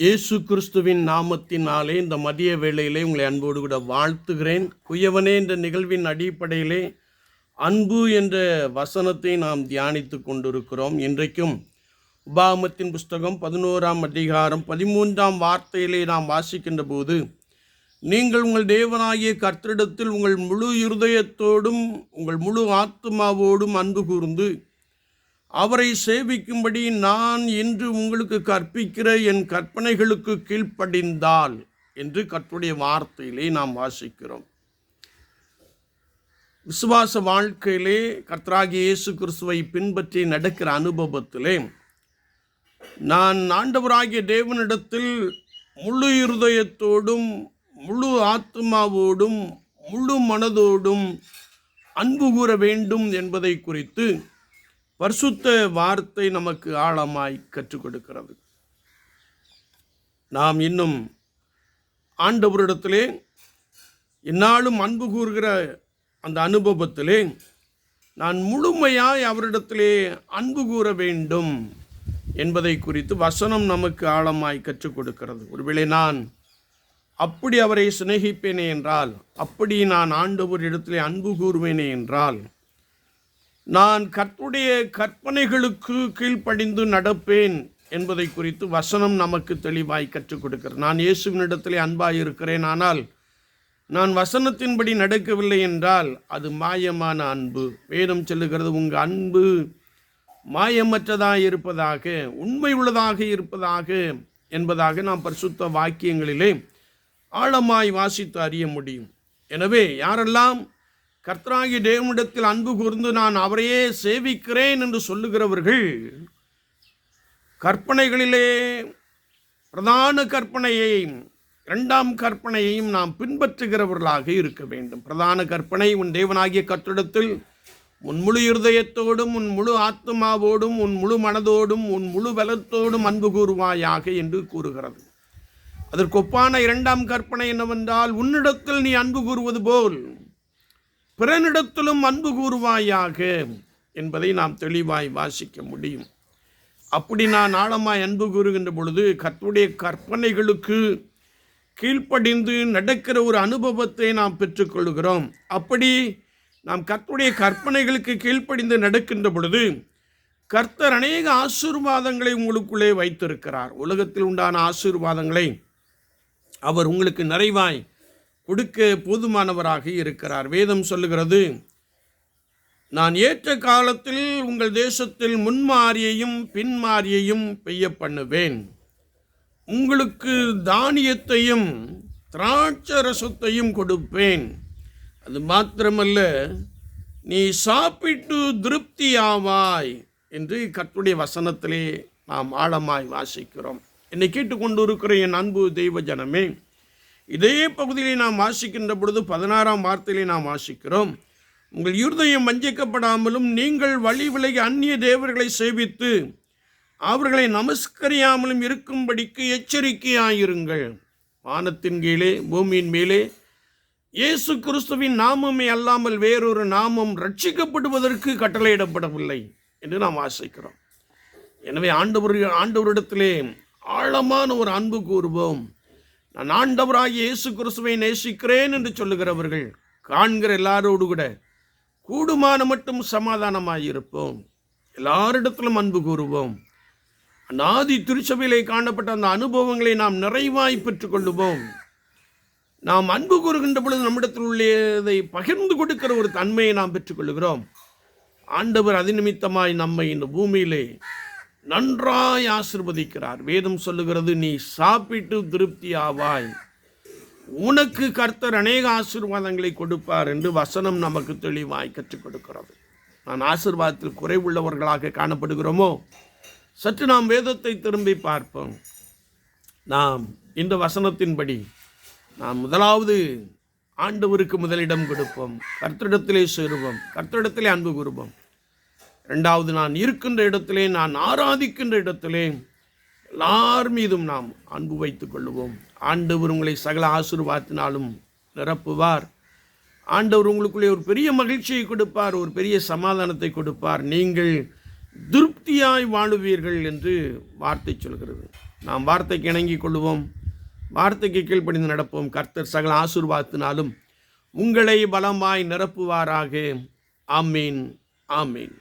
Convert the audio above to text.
இயேசு கிறிஸ்துவின் நாமத்தினாலே இந்த மதிய வேளையிலே உங்களை அன்போடு கூட வாழ்த்துகிறேன். குயவனே என்ற நிகழ்வின் அடிப்படையிலே அன்பு என்ற வசனத்தை நாம் தியானித்து கொண்டிருக்கிறோம். இன்றைக்கும் உபாகமத்தின் புஸ்தகம் பதினோராம் அதிகாரம் பதிமூன்றாம் வார்த்தையிலே நாம் வாசிக்கின்ற போது நீங்கள் உங்கள் தேவனாகிய கர்த்தரிடத்தில் உங்கள் முழு இருதயத்தோடும் உங்கள் முழு ஆத்மாவோடும் அன்பு கூர்ந்து அவரை சேவிக்கும்படி நான் இன்று உங்களுக்கு கற்பிக்கிற என் கற்பனைகளுக்கு கீழ்ப்படிந்தால் என்று கற்றுடைய வார்த்தையிலே நாம் வாசிக்கிறோம். விசுவாச வாழ்க்கையிலே கர்த்தராகி இயேசு கிறிஸ்துவை பின்பற்றி நடக்கிற அனுபவத்திலே நான் ஆண்டவராகிய தேவனிடத்தில் முழு இருதயத்தோடும் முழு ஆத்மாவோடும் முழு மனதோடும் அன்பு கூற வேண்டும் என்பதை குறித்து பரிசுத்த வார்த்தை நமக்கு ஆழமாய் கற்றுக் கொடுக்கிறது. நாம் இன்னும் ஆண்டவரிடத்திலே என்னாலும் அன்பு கூறுகிற அந்த அனுபவத்திலே நான் முழுமையாய் அவரிடத்திலே அன்பு கூற வேண்டும் என்பதை குறித்து வசனம் நமக்கு ஆழமாய் கற்றுக் கொடுக்கிறது. ஒருவேளை நான் அப்படி அவரை சிநேகிப்பேனே என்றால் அப்படி நான் ஆண்டவர் இடத்திலே அன்பு கூறுவேனே என்றால் நான் கர்த்துடைய கற்பனைகளுக்கு கீழ்ப்படிந்து நடப்பேன் என்பதை குறித்து வசனம் நமக்கு தெளிவாய் கற்றுக் கொடுக்கிறது. நான் இயேசுவினிடத்திலே அன்பாய் இருக்கிறேன். ஆனால் நான் வசனத்தின்படி நடக்கவில்லை என்றால் அது மாயமான அன்பு. வேதம் சொல்லுகிறது உங்கள் அன்பு மாயமற்றதாக இருப்பதாக உண்மை உள்ளதாக இருப்பதாக என்பதாக நாம் பரிசுத்த வாக்கியங்களிலே ஆழமாய் வாசித்து அறிய முடியும். எனவே யாரெல்லாம் கர்த்தராகி தேவனிடத்தில் அன்பு கூர்ந்து நான் அவரையே சேவிக்கிறேன் என்று சொல்லுகிறவர்கள் கற்பனைகளிலே பிரதான கற்பனையையும் இரண்டாம் கற்பனையையும் நாம் பின்பற்றுகிறவர்களாக இருக்க வேண்டும். பிரதான கற்பனை உன் தேவனாகிய கட்டிடத்தில் உன் முழு இருதயத்தோடும் உன் முழு ஆத்மாவோடும் உன் முழு மனதோடும் உன் முழு பலத்தோடும் அன்பு கூறுவாயாக என்று கூறுகிறது. அதற்கு ஒப்பான இரண்டாம் கற்பனை என்னவென்றால் உன்னிடத்தில் நீ அன்பு கூறுவது போல் பிறனிடத்திலும் அன்பு கூறுவாயாக என்பதை நாம் தெளிவாய் வாசிக்க முடியும். அப்படி நான் ஆழமாய் அன்பு கூறுகின்ற பொழுது கத்துடைய கற்பனைகளுக்கு கீழ்ப்படிந்து நடக்கிற ஒரு அனுபவத்தை நாம் பெற்றுக்கொள்கிறோம். அப்படி நாம் கத்துடைய கற்பனைகளுக்கு கீழ்ப்படிந்து நடக்கின்ற பொழுது கர்த்தர் அநேக ஆசீர்வாதங்களை உங்களுக்குள்ளே வைத்திருக்கிறார். உலகத்தில் உண்டான ஆசீர்வாதங்களை அவர் உங்களுக்கு நிறைவாய் கொடுக்க போதுமானவராக இருக்கிறார். வேதம் சொல்லுகிறது நான் ஏற்ற காலத்தில் உங்கள் தேசத்தில் முன்மாரியையும் பின்மாரியையும் பெய்ய பண்ணுவேன். உங்களுக்கு தானியத்தையும் திராட்சரசத்தையும் கொடுப்பேன். அது மாத்திரமல்ல நீ சாப்பிட்டு திருப்தி ஆவாய் என்று கத்துடைய வசனத்திலே நாம் ஆழமாய் வாசிக்கிறோம். என்னை கேட்டுக்கொண்டு இருக்கிற என் அன்பு தெய்வ ஜனமே இதே பகுதியிலே நாம் வாசிக்கின்ற பொழுது பதினாறாம் வார்த்தையிலே நாம் வாசிக்கிறோம். உங்கள் இருதயம் வஞ்சிக்கப்படாமலும் நீங்கள் வழி விலகி அந்நிய தேவர்களை சேவித்து அவர்களை நமஸ்கரியாமலும் இருக்கும்படிக்கு எச்சரிக்கையாயிருங்கள். வானத்தின் கீழே பூமியின் மேலே இயேசு கிறிஸ்துவின் நாமமே அல்லாமல் வேறொரு நாமம் ரட்சிக்கப்படுவதற்கு கட்டளையிடப்படவில்லை என்று நாம் வாசிக்கிறோம். எனவே ஆண்டவர் ஆண்டவரிடத்திலே ஆழமான ஒரு அன்பு கூறுவோம். நான் ஆண்டவராகிய இயேசு கிறிஸ்துவை நேசிக்கிறேன் என்று சொல்லுகிறவர்கள் காண்கிற எல்லாரோடு கூட கூடுமான மட்டும் சமாதானமாக இருப்போம் எல்லாரிடத்திலும் அன்பு கூறுவோம். அநாதி திருச்சபையிலே காணப்பட்ட அந்த அனுபவங்களை நாம் நிறைவாய் பெற்றுக்கொள்ளுவோம். நாம் அன்பு கூறுகின்ற பொழுது நம்மிடத்தில் உள்ளதை பகிர்ந்து கொடுக்கிற ஒரு தன்மையை நாம் பெற்றுக்கொள்கிறோம் ஆண்டவர் அதி நிமித்தமாய் நம்மை இந்த பூமியிலே நன்றாய் ஆசிர்வதிக்கிறார். வேதம் சொல்லுகிறது நீ சாப்பிட்டு திருப்தி ஆவாய் உனக்கு கர்த்தர் அநேக ஆசீர்வாதங்களை கொடுப்பார் என்று வசனம் நமக்கு தெளிவாய் கற்றுக் கொடுக்கிறது. நான் ஆசிர்வாதத்தில் குறைவுள்ளவர்களாக காணப்படுகிறோமோ? சற்று நாம் வேதத்தை திரும்பி பார்ப்போம். நாம் இந்த வசனத்தின்படி நாம் முதலாவது ஆண்டவருக்கு முதலிடம் கொடுப்போம். கர்த்தரிடத்திலே சேருவோம். கர்த்தரிடத்திலே அன்பு கூறுவோம். ரெண்டாவது நான் இருக்கின்ற இடத்திலே நான் ஆராதிக்கின்ற இடத்திலே எல்லார் மீதும் நாம் அன்பு வைத்துக் கொள்ளுவோம். ஆண்டவர் உங்களை சகல ஆசீர்வாத்தினாலும் நிரப்புவார். ஆண்டவர் உங்களுக்குள்ளே ஒரு பெரிய மகிழ்ச்சியை கொடுப்பார் ஒரு பெரிய சமாதானத்தை கொடுப்பார். நீங்கள் திருப்தியாய் வாழுவீர்கள் என்று வார்த்தை சொல்கிறது. நாம் வார்த்தைக்கு இணங்கிக் கொள்வோம் வார்த்தைக்கு கீழ்ப்படிந்து நடப்போம். கர்த்தர் சகல ஆசீர்வாத்தினாலும் உங்களை பலமாய் நிரப்புவாராக. ஆமீன் ஆமீன்.